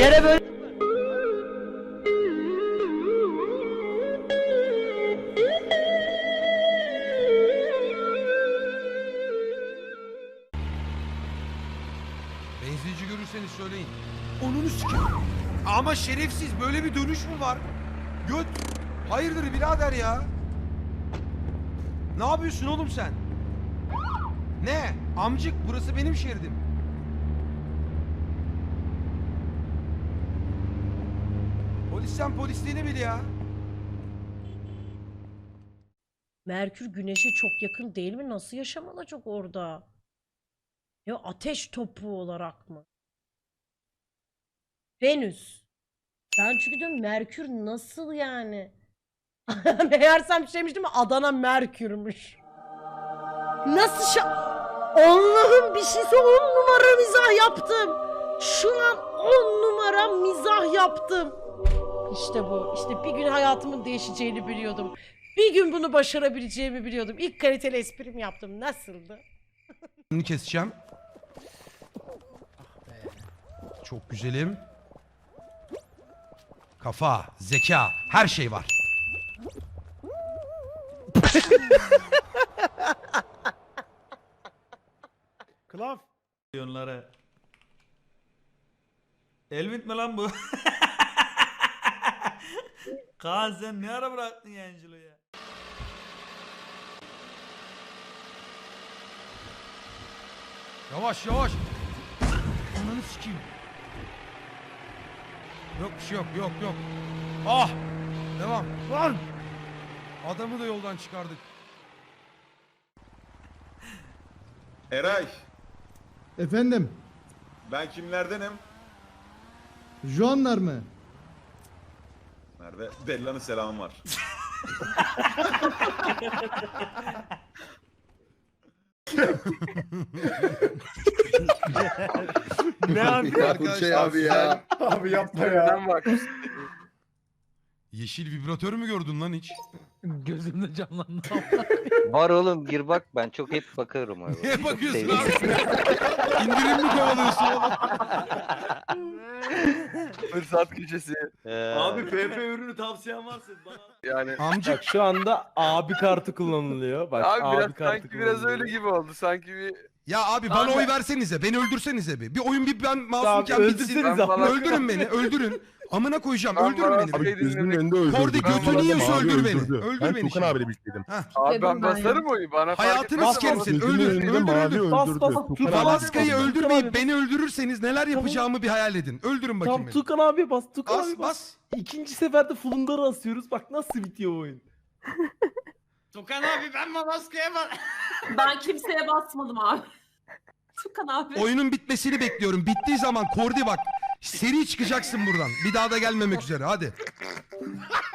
Yere böyle Benzinci görürseniz söyleyin. Onunu sikeyim. Ama şerefsiz böyle bir dönüş mü var? Göt. Hayırdır birader ya? Ne yapıyorsun oğlum sen? Ne? Amcık burası benim şeridim. Polis sen polisliğini bil ya. Merkür Güneş'e çok yakın değil mi? Nasıl yaşam alacak orada? Ya ateş topu olarak mı? Venüs. Ben çünkü diyorum Merkür nasıl yani? Meğersem şeymiş değil? Adana Merkür'müş. Nasıl şa... Allah'ım bir şeyse on numara mizah yaptım. Şu an on numara mizah yaptım. İşte bu. İşte bir gün hayatımın değişeceğini biliyordum. Bir gün bunu başarabileceğimi biliyordum. İlk kaliteli esprim yaptım. Nasıldı? Bunu keseceğim. Çok güzelim. Kafa, zeka, her şey var. Klaf. Milyonları. Elvin mi lan bu? Kaan sen ne ara bıraktın Angelo'yu ya? Yavaş yavaş. Ananı sikeyim. Yok bir şey yok yok yok. Ah! Devam. Lan! Adamı da yoldan çıkardık. Eray, Efendim, ben kimlerdenim? Juanlar mı? Nerede? Bella'nın selamı var. ne abi? Arkadaşlar abi ya. Abi yapma ya. bak. Yeşil vibratör mü gördün lan hiç? gözümde canlandı. Var oğlum gir bak ben çok hep bakarım abi. Niye bakıyorsun abi? İndirim mi kovalıyorsun oğlum? Fırsat köşesi. Ee, Abi PP ürünü tavsiyen varsa bana. yani. Amcık Bak şu anda abi kartı kullanılıyor. Bak Abi, biraz kartı sanki biraz kullanılıyor. öyle gibi oldu. Sanki bir Ya abi bana Abi- oy versenize. Beni öldürsenize bir. Bir oyun bir ben masumken Tamam, bitsin. öldürsenize Ben falan- Öldürün beni. Öldürün. Amına koyacağım. Ben Öldürün bana- beni. Abi, gözünün önünde öldürdü. Kordi Ben götünü anlamadım yiyorsa abi, öldür beni. Öldür ben beni Tukan şimdi. abiyle birlikteydim. abi ben ben ya. basarım oyu bana fark Hayatını etmez. sikerim ama- seni. Gözünün Öldür, önünde öldür, öldür. Bas, öldürdü. bas, Tukan abi- Tukan öldürmeyip beni öldürürseniz neler yapacağımı bir hayal edin. Öldürün bakayım Tam beni. Tukan abi bas Tukan Bas abi bas. bas. İkinci seferde fulunları asıyoruz. Bak nasıl bitiyor bu oyun. Tukan abi ben maskeye bak. Ben kimseye basmadım abi. Tukan abi. Oyunun bitmesini bekliyorum. Bittiği zaman Kordi bak. Seri çıkacaksın buradan. Bir daha da gelmemek üzere. Hadi.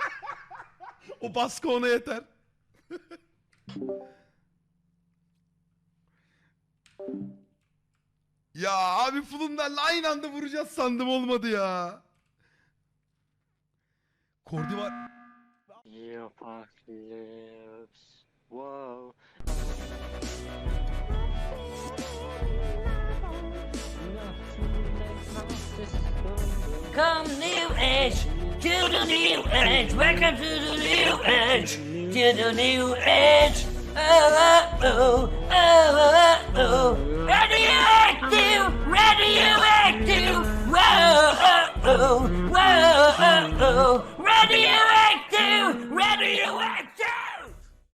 o baskı ona yeter. ya abi Fulunder'la aynı anda vuracağız sandım olmadı ya. Kordi var. Apocalypse. Wow. Come new age, to the new age, welcome to the new age, to the new age. Oh, oh, oh, oh, oh, oh. Radioactive, radioactive, whoa, oh, oh, whoa, oh, oh, radioactive.